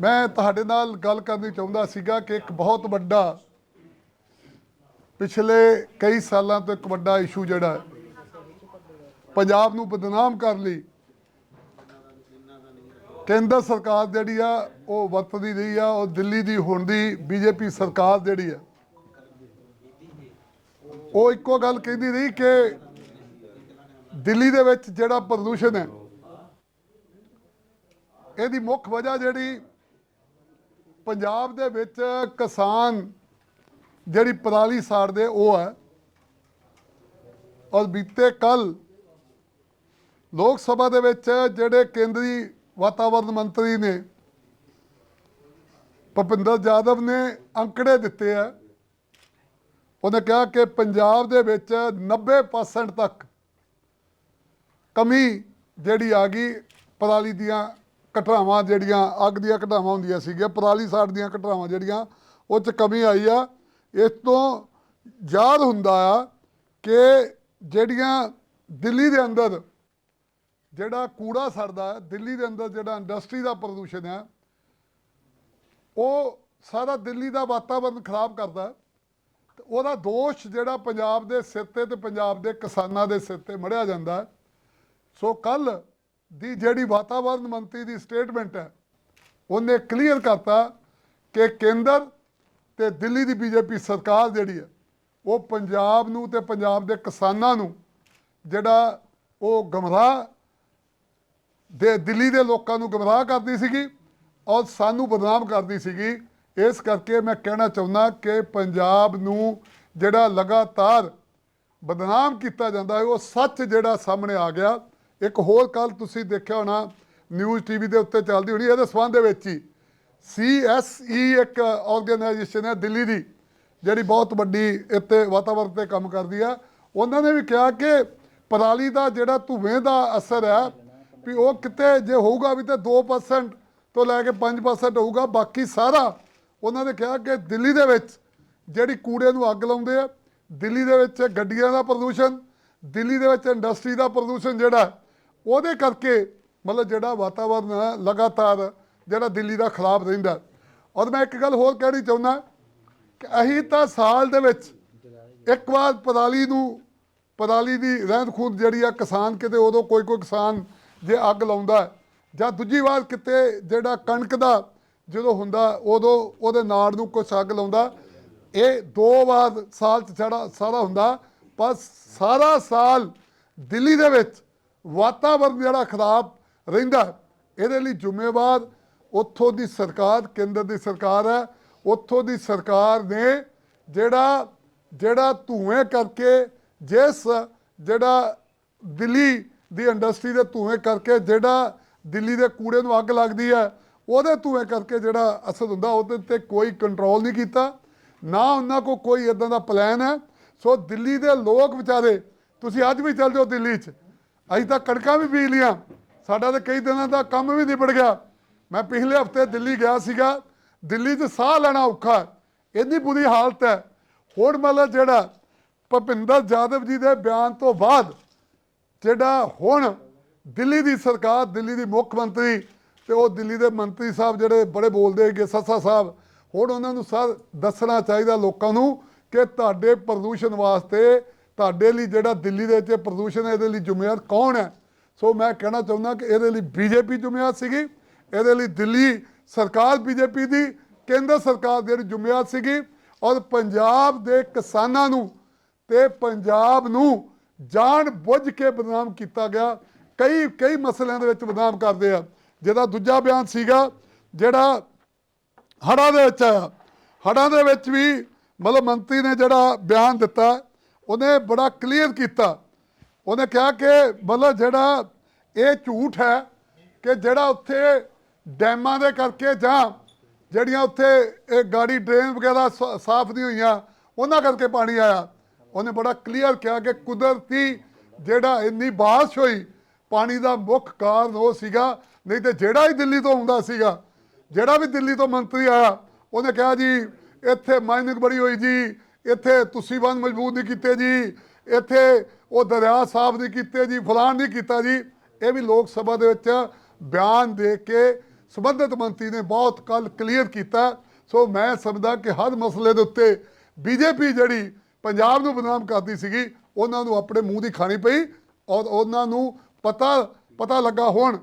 ਮੈਂ ਤੁਹਾਡੇ ਨਾਲ ਗੱਲ ਕਰਨੀ ਚਾਹੁੰਦਾ ਸੀਗਾ ਕਿ ਇੱਕ ਬਹੁਤ ਵੱਡਾ ਪਿਛਲੇ ਕਈ ਸਾਲਾਂ ਤੋਂ ਇੱਕ ਵੱਡਾ ਇਸ਼ੂ ਜਿਹੜਾ ਪੰਜਾਬ ਨੂੰ ਬਦਨਾਮ ਕਰਨ ਲਈ ਕੇਂਦਰ ਸਰਕਾਰ ਜਿਹੜੀ ਆ, ਉਹ ਵਰਤਦੀ ਰਹੀ ਆ, ਉਹ ਦਿੱਲੀ ਦੀ ਹੁਣ ਦੀ ਬੀਜੇਪੀ ਸਰਕਾਰ ਜਿਹੜੀ ਆ, ਉਹ ਇੱਕੋ ਗੱਲ ਕਹਿੰਦੀ ਰਹੀ ਕਿ ਦਿੱਲੀ ਦੇ ਵਿੱਚ ਜਿਹੜਾ ਪ੍ਰਦੂਸ਼ਣ ਹੈ, ਇਹਦੀ ਮੁੱਖ ਵਜ੍ਹਾ ਜਿਹੜੀ ਪੰਜਾਬ ਦੇ ਵਿੱਚ ਕਿਸਾਨ ਜਿਹੜੀ ਪਰਾਲੀ ਸਾੜਦੇ, ਉਹ ਹੈ। ਔਰ ਬੀਤੇ ਕੱਲ ਲੋਕ ਸਭਾ ਦੇ ਵਿੱਚ ਜਿਹੜੇ ਕੇਂਦਰੀ ਵਾਤਾਵਰਣ ਮੰਤਰੀ ਨੇ, ਭੁਪਿੰਦਰ ਜਾਦਵ ਨੇ ਅੰਕੜੇ ਦਿੱਤੇ ਆ। ਉਹਨੇ ਕਿਹਾ ਕਿ ਪੰਜਾਬ ਦੇ ਵਿੱਚ 90% ਤੱਕ ਕਮੀ ਜਿਹੜੀ ਆ ਗਈ ਪਰਾਲੀ ਦੀਆਂ ਘਟਨਾਵਾਂ ਜਿਹੜੀਆਂ, ਅੱਗ ਦੀਆਂ ਘਟਨਾਵਾਂ ਹੁੰਦੀਆਂ ਸੀਗੀਆਂ, ਪਰਾਲੀ ਸਾੜ ਦੀਆਂ ਘਟਨਾਵਾਂ ਜਿਹੜੀਆਂ, ਉਹ 'ਚ ਕਮੀ ਆਈ ਆ। ਇਸ ਤੋਂ ਯਾਦ ਹੁੰਦਾ ਆ ਕਿ ਜਿਹੜੀਆਂ ਦਿੱਲੀ ਦੇ ਅੰਦਰ ਜਿਹੜਾ ਕੂੜਾ ਸੜਦਾ ਦਿੱਲੀ ਦੇ ਅੰਦਰ ਜਿਹੜਾ ਇੰਡਸਟਰੀ ਦਾ ਪ੍ਰਦੂਸ਼ਣ ਹੈ, ਉਹ ਸਾਰਾ ਦਿੱਲੀ ਦਾ ਵਾਤਾਵਰਣ ਖਰਾਬ ਕਰਦਾ ਹੈ। ਤੇ ਉਹਦਾ ਦੋਸ਼ ਜਿਹੜਾ ਪੰਜਾਬ ਦੇ ਸਿਰ ਤੇ ਤੇ ਪੰਜਾਬ ਦੇ ਕਿਸਾਨਾਂ ਦੇ ਸਿਰ ਤੇ ਮੜਿਆ ਜਾਂਦਾ ਸੋ ਕੱਲ ਦੀ ਜਿਹੜੀ ਵਾਤਾਵਰਣ ਮੰਤਰੀ ਦੀ ਸਟੇਟਮੈਂਟ ਹੈ, ਉਹਨੇ ਕਲੀਅਰ ਕਰਤਾ ਕਿ ਕੇਂਦਰ ਤੇ ਦਿੱਲੀ ਦੀ ਬੀਜੇਪੀ ਸਰਕਾਰ ਜਿਹੜੀ ਹੈ, ਉਹ ਪੰਜਾਬ ਨੂੰ ਤੇ ਪੰਜਾਬ ਦੇ ਕਿਸਾਨਾਂ ਨੂੰ ਜਿਹੜਾ ਉਹ ਗਮਰਾਹ ਦੇ ਦਿੱਲੀ ਦੇ ਲੋਕਾਂ ਨੂੰ ਗਮਰਾਹ ਕਰਦੀ ਸੀਗੀ ਔਰ ਸਾਨੂੰ ਬਦਨਾਮ ਕਰਦੀ ਸੀਗੀ। ਇਸ ਕਰਕੇ ਮੈਂ ਕਹਿਣਾ ਚਾਹੁੰਦਾ ਕਿ ਪੰਜਾਬ ਨੂੰ ਜਿਹੜਾ ਲਗਾਤਾਰ ਬਦਨਾਮ ਕੀਤਾ ਜਾਂਦਾ ਹੈ, ਉਹ ਸੱਚ ਜਿਹੜਾ ਸਾਹਮਣੇ ਆ ਗਿਆ। ਇੱਕ ਹੋਰ ਕੱਲ ਤੁਸੀਂ ਦੇਖਿਆ ਹੋਣਾ ਨਿਊਜ਼ ਟੀਵੀ ਦੇ ਉੱਤੇ ਚੱਲਦੀ ਹੋਣੀ, ਇਹਦੇ ਸਬੰਧ ਦੇ ਵਿੱਚ ਹੀ। ਸੀਐਸਈ ਇੱਕ ਆਰਗੇਨਾਈਜੇਸ਼ਨ ਹੈ ਦਿੱਲੀ ਦੀ, ਜਿਹੜੀ ਬਹੁਤ ਵੱਡੀ ਇੱਥੇ ਵਾਤਾਵਰਣ ਤੇ ਕੰਮ ਕਰਦੀ ਆ। ਉਹਨਾਂ ਨੇ ਵੀ ਕਿਹਾ ਕਿ ਪਰਾਲੀ ਦਾ ਜਿਹੜਾ ਧੂਏ ਦਾ ਅਸਰ ਹੈ, ਵੀ ਉਹ ਕਿਤੇ ਜੇ ਹੋਊਗਾ ਵੀ ਤੇ 2% ਤੋਂ ਲੈ ਕੇ 5% ਹੋਊਗਾ, ਬਾਕੀ ਸਾਰਾ ਉਹਨਾਂ ਨੇ ਕਿਹਾ ਕਿ ਦਿੱਲੀ ਦੇ ਵਿੱਚ ਜਿਹੜੀ ਕੂੜੇ ਨੂੰ ਅੱਗ ਲਾਉਂਦੇ ਆ, ਦਿੱਲੀ ਦੇ ਵਿੱਚ ਗੱਡੀਆਂ ਦਾ ਪ੍ਰਦੂਸ਼ਣ, ਦਿੱਲੀ ਦੇ ਵਿੱਚ ਇੰਡਸਟਰੀ ਦਾ ਪ੍ਰਦੂਸ਼ਣ ਜਿਹੜਾ ਉਹਦੇ ਕਰਕੇ ਮਤਲਬ ਜਿਹੜਾ ਵਾਤਾਵਰਨ ਹੈ, ਲਗਾਤਾਰ ਜਿਹੜਾ ਦਿੱਲੀ ਦਾ ਖਰਾਬ ਰਹਿੰਦਾ। ਔਰ ਮੈਂ ਇੱਕ ਗੱਲ ਹੋਰ ਕਹਿਣੀ ਚਾਹੁੰਦਾ ਕਿ ਅਸੀਂ ਤਾਂ ਸਾਲ ਦੇ ਵਿੱਚ ਇੱਕ ਵਾਰ ਪਰਾਲੀ ਨੂੰ ਪਰਾਲੀ ਦੀ ਰਹਿੰਦ ਖੂੰਦ ਜਿਹੜੀ ਆ ਕਿਸਾਨ ਕਿਤੇ ਉਦੋਂ ਕੋਈ ਕੋਈ ਕਿਸਾਨ ਜੇ ਅੱਗ ਲਾਉਂਦਾ ਜਾਂ ਦੂਜੀ ਵਾਰ ਕਿਤੇ ਜਿਹੜਾ ਕਣਕ ਦਾ ਜਦੋਂ ਹੁੰਦਾ ਉਦੋਂ ਉਹਦੇ ਨਾੜ ਨੂੰ ਕੁਛ ਅੱਗ ਲਾਉਂਦਾ। ਇਹ ਦੋ ਵਾਰ ਸਾਲ ਚ ਛੜਾ ਸਾਰਾ ਹੁੰਦਾ ਪਰ ਸਾਰਾ ਸਾਲ ਦਿੱਲੀ ਦੇ ਵਿੱਚ ਵਾਤਾਵਰਨ ਜਿਹੜਾ ਖਰਾਬ ਰਹਿੰਦਾ ਇਹਦੇ ਲਈ ਜ਼ਿੰਮੇਵਾਰ ਉੱਥੋਂ ਦੀ ਸਰਕਾਰ, ਕੇਂਦਰ ਦੀ ਸਰਕਾਰ ਹੈ। ਉੱਥੋਂ ਦੀ ਸਰਕਾਰ ਨੇ ਜਿਹੜਾ ਜਿਹੜਾ ਧੂਏ ਕਰਕੇ ਜਿਸ ਜਿਹੜਾ ਦਿੱਲੀ ਦੀ ਇੰਡਸਟਰੀ ਦੇ ਧੂਏ ਕਰਕੇ ਜਿਹੜਾ ਦਿੱਲੀ ਦੇ ਕੂੜੇ ਨੂੰ ਅੱਗ ਲੱਗਦੀ ਹੈ, ਉਹਦੇ ਧੂਏ ਕਰਕੇ ਜਿਹੜਾ ਅਸਰ ਹੁੰਦਾ, ਉਹਦੇ ਤੇ ਕੋਈ ਕੰਟਰੋਲ ਨਹੀਂ ਕੀਤਾ। ਨਾ ਉਹਨਾਂ ਕੋ ਕੋਈ ਇਦਾਂ ਦਾ ਪਲਾਨ ਹੈ। ਸੋ ਦਿੱਲੀ ਦੇ ਲੋਕ ਵਿਚਾਰੇ, ਤੁਸੀਂ ਅੱਜ ਵੀ ਚੱਲ ਜਾਓ ਦਿੱਲੀ 'ਚ ਅਸੀਂ ਤਾਂ ਕਣਕਾਂ ਵੀ ਬੀਜ ਲੀਆਂ ਸਾਡਾ ਤਾਂ ਕਈ ਦਿਨਾਂ ਦਾ ਕੰਮ ਵੀ ਨਿਬੜ ਗਿਆ। ਮੈਂ ਪਿਛਲੇ ਹਫ਼ਤੇ ਦਿੱਲੀ ਗਿਆ ਸੀਗਾ। ਦਿੱਲੀ 'ਚ ਸਾਹ ਲੈਣਾ ਔਖਾ ਇੰਨੀ ਬੁਰੀ ਹਾਲਤ ਹੈ। ਹੁਣ ਮਤਲਬ ਜਿਹੜਾ ਭੁਪਿੰਦਰ ਜਾਦਵ ਜੀ ਦੇ ਬਿਆਨ ਤੋਂ ਬਾਅਦ ਜਿਹੜਾ ਹੁਣ ਦਿੱਲੀ ਦੀ ਸਰਕਾਰ, ਦਿੱਲੀ ਦੀ ਮੁੱਖ ਮੰਤਰੀ ਤੇ ਉਹ ਦਿੱਲੀ ਦੇ ਮੰਤਰੀ ਸਾਹਿਬ ਜਿਹੜੇ ਬੜੇ ਬੋਲਦੇ ਹੈਗੇ, ਸੱਸਾ ਸਾਹਿਬ, ਹੁਣ ਉਹਨਾਂ ਨੂੰ ਸਰ ਦੱਸਣਾ ਚਾਹੀਦਾ ਲੋਕਾਂ ਨੂੰ ਕਿ ਤੁਹਾਡੇ ਪ੍ਰਦੂਸ਼ਣ ਵਾਸਤੇ ਤੁਹਾਡੇ ਲਈ ਜਿਹੜਾ ਦਿੱਲੀ ਦੇ ਵਿੱਚ ਪ੍ਰਦੂਸ਼ਣ ਹੈ, ਇਹਦੇ ਲਈ ਜ਼ਿੰਮੇਵਾਰ ਕੌਣ ਹੈ? ਸੋ ਮੈਂ ਕਹਿਣਾ ਚਾਹੁੰਦਾ ਕਿ ਇਹਦੇ ਲਈ ਬੀਜੇਪੀ ਜ਼ਿੰਮੇਵਾਰ ਸੀਗੀ, ਇਹਦੇ ਲਈ ਦਿੱਲੀ ਸਰਕਾਰ ਬੀਜੇਪੀ ਦੀ, ਕੇਂਦਰ ਸਰਕਾਰ ਦੀ ਜਿਹੜੀ ਜ਼ਿੰਮੇਵਾਰ ਸੀਗੀ, ਔਰ ਪੰਜਾਬ ਦੇ ਕਿਸਾਨਾਂ ਨੂੰ ਤੇ ਪੰਜਾਬ ਨੂੰ ਜਾਣ ਬੁੱਝ ਕੇ ਬਦਨਾਮ ਕੀਤਾ ਗਿਆ। ਕਈ ਕਈ ਮਸਲਿਆਂ ਦੇ ਵਿੱਚ ਬਦਨਾਮ ਕਰਦੇ ਆ। ਜਿਹਦਾ ਦੂਜਾ ਬਿਆਨ ਸੀਗਾ, ਜਿਹੜਾ ਹੜ੍ਹਾਂ ਦੇ ਵਿੱਚ ਆਇਆ। ਹੜ੍ਹਾਂ ਦੇ ਵਿੱਚ ਵੀ ਮਤਲਬ ਮੰਤਰੀ ਨੇ ਜਿਹੜਾ ਬਿਆਨ ਦਿੱਤਾ ਉਹਨੇ ਬੜਾ ਕਲੀਅਰ ਕੀਤਾ। ਉਹਨੇ ਕਿਹਾ ਕਿ ਮਤਲਬ ਜਿਹੜਾ ਇਹ ਝੂਠ ਹੈ ਕਿ ਜਿਹੜਾ ਉੱਥੇ ਡੈਮਾਂ ਦੇ ਕਰਕੇ ਜਾਂ ਜਿਹੜੀਆਂ ਉੱਥੇ ਇਹ ਗਾੜੀ ਡਰੇਨ ਵਗੈਰਾ ਸ- ਸਾਫ਼ ਨਹੀਂ ਹੋਈਆਂ, ਉਹਨਾਂ ਕਰਕੇ ਪਾਣੀ ਆਇਆ। ਉਹਨੇ ਬੜਾ ਕਲੀਅਰ ਕਿਹਾ ਕਿ ਕੁਦਰਤੀ ਜਿਹੜਾ ਇੰਨੀ ਬਾਰਿਸ਼ ਹੋਈ, ਪਾਣੀ ਦਾ ਮੁੱਖ ਕਾਰਨ ਉਹ ਸੀਗਾ, ਨਹੀਂ ਤੇ ਜਿਹੜਾ ਹੀ ਦਿੱਲੀ ਤੋਂ ਆਉਂਦਾ ਸੀਗਾ, ਜਿਹੜਾ ਵੀ ਦਿੱਲੀ ਤੋਂ ਮੰਤਰੀ ਆਇਆ, ਉਹਨੇ ਕਿਹਾ ਜੀ, ਇੱਥੇ ਮਾਈਨਿੰਗ ਬੜੀ ਹੋਈ ਜੀ ਇੱਥੇ ਤੁਸੀਂ ਬੰਦ ਮਜ਼ਬੂਤ ਨਹੀਂ ਕੀਤੇ ਜੀ। ਇੱਥੇ ਉਹ ਦਰਿਆ ਸਾਫ਼ ਨਹੀਂ ਕੀਤੇ ਜੀ, ਫਲਾਣ ਨਹੀਂ ਕੀਤਾ ਜੀ। ਇਹ ਵੀ ਲੋਕ ਸਭਾ ਦੇ ਵਿੱਚ ਬਿਆਨ ਦੇ ਕੇ ਸੰਬੰਧਿਤ ਮੰਤਰੀ ਨੇ ਬਹੁਤ ਕੱਲ ਕਲੀਅਰ ਕੀਤਾ। ਸੋ ਮੈਂ ਸਮਝਦਾ ਕਿ ਹਰ ਮਸਲੇ ਦੇ ਉੱਤੇ ਬੀਜੇਪੀ ਜਿਹੜੀ ਪੰਜਾਬ ਨੂੰ ਬਦਨਾਮ ਕਰਦੀ ਸੀਗੀ, ਉਹਨਾਂ ਨੂੰ ਆਪਣੇ ਮੂੰਹ ਦੀ ਖਾਣੀ ਪਈ ਔਰ ਉਹਨਾਂ ਨੂੰ ਪਤਾ ਪਤਾ ਲੱਗਾ ਹੁਣ।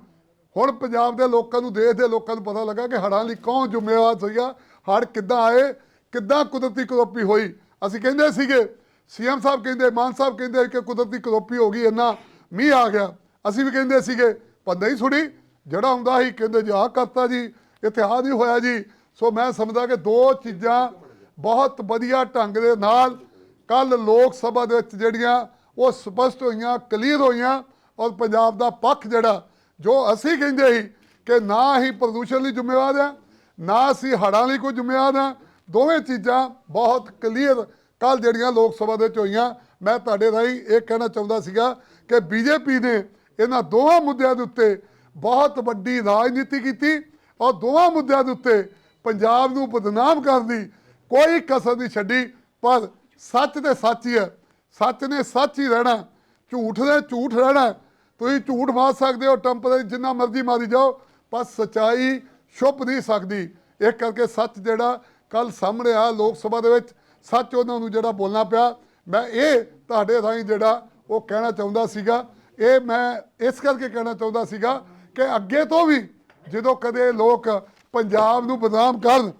ਹੁਣ ਪੰਜਾਬ ਦੇ ਲੋਕਾਂ ਨੂੰ, ਦੇਸ਼ ਦੇ ਲੋਕਾਂ ਨੂੰ ਪਤਾ ਲੱਗਾ ਕਿ ਹੜ੍ਹਾਂ ਲਈ ਕੌਣ ਜ਼ਿੰਮੇਵਾਰ ਸੀਗਾ, ਹੜ੍ਹ ਕਿੱਦਾਂ ਆਏ, ਕਿੱਦਾਂ ਕੁਦਰਤੀ ਕਰੋਪੀ ਹੋਈ। ਅਸੀਂ ਕਹਿੰਦੇ ਸੀਗੇ, ਸੀਐਮ ਸਾਹਿਬ ਕਹਿੰਦੇ, ਮਾਨ ਸਾਹਿਬ ਕਹਿੰਦੇ ਕਿ ਕੁਦਰਤੀ ਕਰੋਪੀ ਹੋ ਗਈ, ਇੰਨਾ ਮੀਂਹ ਆ ਗਿਆ। ਅਸੀਂ ਵੀ ਕਹਿੰਦੇ ਸੀਗੇ, ਪਰ ਨਹੀਂ ਸੁਣੀ। ਜਿਹੜਾ ਹੁੰਦਾ ਸੀ, ਕਹਿੰਦੇ ਜੀ, ਆਹ ਕਰਤਾ ਜੀ, ਇੱਥੇ ਆਹ ਨਹੀਂ ਹੋਇਆ ਜੀ। ਸੋ ਮੈਂ ਸਮਝਦਾ ਕਿ ਦੋ ਚੀਜ਼ਾਂ ਬਹੁਤ ਵਧੀਆ ਢੰਗ ਦੇ ਨਾਲ ਕੱਲ ਲੋਕ ਸਭਾ ਦੇ ਵਿੱਚ ਜਿਹੜੀਆਂ, ਉਹ ਸਪਸ਼ਟ ਹੋਈਆਂ, ਕਲੀਅਰ ਹੋਈਆਂ, ਔਰ ਪੰਜਾਬ ਦਾ ਪੱਖ ਜਿਹੜਾ, ਜੋ ਅਸੀਂ ਕਹਿੰਦੇ ਸੀ ਕਿ ਨਾ ਹੀ ਪ੍ਰਦੂਸ਼ਣ ਲਈ ਜ਼ਿੰਮੇਵਾਰ ਆ, ਨਾ ਅਸੀਂ ਹੜ੍ਹਾਂ ਲਈ ਕੋਈ ਜ਼ਿੰਮੇਵਾਰ ਆ ਦੋਵੇਂ ਚੀਜ਼ਾਂ ਬਹੁਤ ਕਲੀਅਰ ਕੱਲ ਜਿਹੜੀਆਂ ਲੋਕ ਸਭਾ ਦੇ ਵਿੱਚ ਹੋਈਆਂ, ਮੈਂ ਤੁਹਾਡੇ ਰਾਹੀਂ ਇਹ ਕਹਿਣਾ ਚਾਹੁੰਦਾ ਸੀਗਾ ਕਿ ਬੀਜੇਪੀ ਨੇ ਇਹਨਾਂ ਦੋਵਾਂ ਮੁੱਦਿਆਂ ਦੇ ਉੱਤੇ ਬਹੁਤ ਵੱਡੀ ਰਾਜਨੀਤੀ ਕੀਤੀ ਔਰ ਦੋਵਾਂ ਮੁੱਦਿਆਂ ਦੇ ਉੱਤੇ ਪੰਜਾਬ ਨੂੰ ਬਦਨਾਮ ਕਰਨ ਦੀ ਕੋਈ ਕਸਰ ਨਹੀਂ ਛੱਡੀ, ਪਰ ਸੱਚ ਤੇ ਸੱਚ ਹੀ ਹੈ, ਸੱਚ ਨੇ ਸੱਚ ਹੀ ਰਹਿਣਾ, ਝੂਠ ਦੇ ਝੂਠ ਰਹਿਣਾ, ਤੁਸੀਂ ਝੂਠ ਮਾਰ ਸਕਦੇ ਹੋ ਟੈਂਪਰੇਰੀ ਜਿੰਨਾ ਮਰਜ਼ੀ ਮਾਰੀ ਜਾਓ, ਪਰ ਸਚਾਈ ਛੁਪ ਨਹੀਂ ਸਕਦੀ ਇਹ ਕਰਕੇ ਸੱਚ ਜਿਹੜਾ ਕੱਲ ਸਾਹਮਣੇ ਆ ਲੋਕ ਸਭਾ ਦੇ ਵਿੱਚ, ਸੱਚ ਉਹਨਾਂ ਨੂੰ ਜਿਹੜਾ ਬੋਲਣਾ ਪਿਆ। ਮੈਂ ਇਹ ਤੁਹਾਡੇ ਰਾਹੀਂ ਜਿਹੜਾ ਉਹ ਕਹਿਣਾ ਚਾਹੁੰਦਾ ਸੀਗਾ, ਇਹ ਮੈਂ ਇਸ ਕਰਕੇ ਕਹਿਣਾ ਚਾਹੁੰਦਾ ਸੀਗਾ ਕਿ ਅੱਗੇ ਤੋਂ ਵੀ ਜਦੋਂ ਕਦੇ ਲੋਕ ਪੰਜਾਬ ਨੂੰ ਬਦਨਾਮ ਕਰਨ,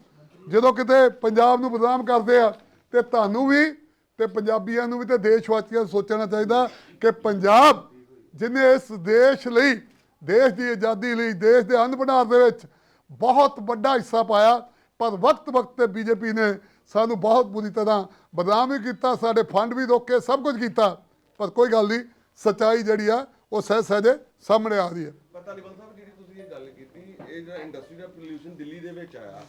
ਜਦੋਂ ਕਿਤੇ ਪੰਜਾਬ ਨੂੰ ਬਦਨਾਮ ਕਰਦੇ ਆ, ਤੇ ਤੁਹਾਨੂੰ ਵੀ ਤੇ ਪੰਜਾਬੀਆਂ ਨੂੰ ਵੀ ਤੇ ਦੇਸ਼ ਵਾਸੀਆਂ ਨੂੰ ਸੋਚਣਾ ਚਾਹੀਦਾ ਕਿ ਪੰਜਾਬ ਜਿਨੇ ਇਸ ਦੇਸ਼ ਲਈ, ਦੇਸ਼ ਦੀ ਆਜ਼ਾਦੀ ਲਈ, ਦੇਸ਼ ਦੇ ਅੰਨ ਭੰਡਾਰ ਦੇ ਵਿੱਚ ਬਹੁਤ ਵੱਡਾ ਹਿੱਸਾ ਪਾਇਆ ਪਰ ਵਕਤ ਵਕਤ ਤੇ ਬੀਜੇਪੀ ਨੇ ਸਾਨੂੰ ਬਹੁਤ ਬੁਰੀ ਤਰ੍ਹਾਂ ਬਦਨਾਮ ਵੀ ਕੀਤਾ, ਸਾਡੇ ਫੰਡ ਵੀ ਰੋਕੇ ਸਭ ਕੁਝ ਕੀਤਾ। ਪਰ ਕੋਈ ਗੱਲ ਨਹੀਂ, ਸੱਚਾਈ ਜਿਹੜੀ ਆ, ਉਹ ਸਹਿ ਸਹਿਜੇ ਸਾਹਮਣੇ ਆ ਰਹੀ ਹੈ। ਪਰ ਧਾਲੀਵਾਲ ਸਾਹਿਬ, ਜਿਹੜੀ ਤੁਸੀਂ ਇਹ ਗੱਲ ਕੀਤੀ, ਇਹ ਜਿਹੜਾ ਇੰਡਸਟਰੀ ਦਾ ਪੋਲੂਸ਼ਨ ਦਿੱਲੀ ਦੇ ਵਿੱਚ ਆਇਆ,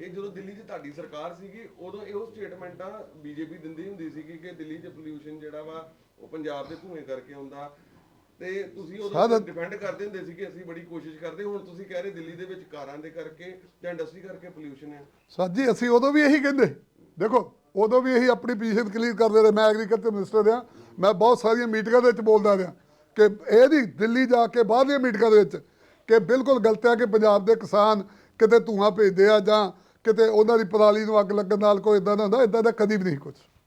ਇਹ ਜਦੋਂ ਦਿੱਲੀ 'ਚ ਤੁਹਾਡੀ ਸਰਕਾਰ ਸੀਗੀ, ਉਦੋਂ ਇਹੋ ਸਟੇਟਮੈਂਟਾਂ ਬੀਜੇਪੀ ਦਿੰਦੀ ਹੁੰਦੀ ਸੀਗੀ ਕਿ ਦਿੱਲੀ 'ਚ ਪੋਲੂਸ਼ਨ ਜਿਹੜਾ ਵਾ, ਉਹ ਪੰਜਾਬ ਦੇ ਧੂਏ ਕਰਕੇ ਆਉਂਦਾ ਤੇ ਤੁਸੀਂ ਸਾਡਾ- ਡਿਫੈਂਡ ਕਰਦੇ ਹੁੰਦੇ ਸੀ ਕਿ ਅਸੀਂ ਬੜੀ ਕੋਸ਼ਿਸ਼ ਕਰਦੇ ਹੁਣ ਤੁਸੀਂ ਕਹਿ ਰਹੇ ਦਿੱਲੀ ਦੇ ਵਿੱਚ ਕਾਰਾਂ ਦੇ ਕਰਕੇ ਜਾਂ ਇੰਡਸਟਰੀ ਕਰਕੇ ਪੋਲੂਸ਼ਨ ਹੈ। ਸਰ ਜੀ ਅਸੀਂ ਉਦੋਂ ਵੀ ਇਹੀ ਕਹਿੰਦੇ। ਦੇਖੋ ਉਦੋਂ ਵੀ ਇਹੀ ਆਪਣੀ ਪੋਜੀਸ਼ਨ ਕਲੀਅਰ ਕਰਦੇ ਰਹੇ। ਮੈਂ ਐਗਰੀਕਲਚਰ ਮਿਨਿਸਟਰ ਰਿਹਾ। ਮੈਂ ਬਹੁਤ ਸਾਰੀਆਂ ਮੀਟਿੰਗਾਂ ਦੇ ਵਿੱਚ ਬੋਲਦਾ ਰਿਹਾ ਕਿ ਇਹ ਨਹੀਂ ਦਿੱਲੀ ਜਾ ਕੇ ਬਾਹਰਲੀਆਂ ਮੀਟਿੰਗਾਂ ਦੇ ਵਿੱਚ ਕਿ ਬਿਲਕੁਲ ਗਲਤ ਹੈ ਕਿ ਪੰਜਾਬ ਦੇ ਕਿਸਾਨ ਕਿਤੇ ਧੂਆਂ ਭੇਜਦੇ ਆ ਜਾਂ ਕਿਤੇ ਉਹਨਾਂ ਦੀ ਪਰਾਲੀ ਨੂੰ ਅੱਗ ਲੱਗਣ ਨਾਲ ਕੋਈ ਇਦਾਂ ਦਾ ਹੁੰਦਾ ਇਦਾਂ ਦਾ ਕਦੀ ਵੀ ਨਹੀਂ ਕੁਝ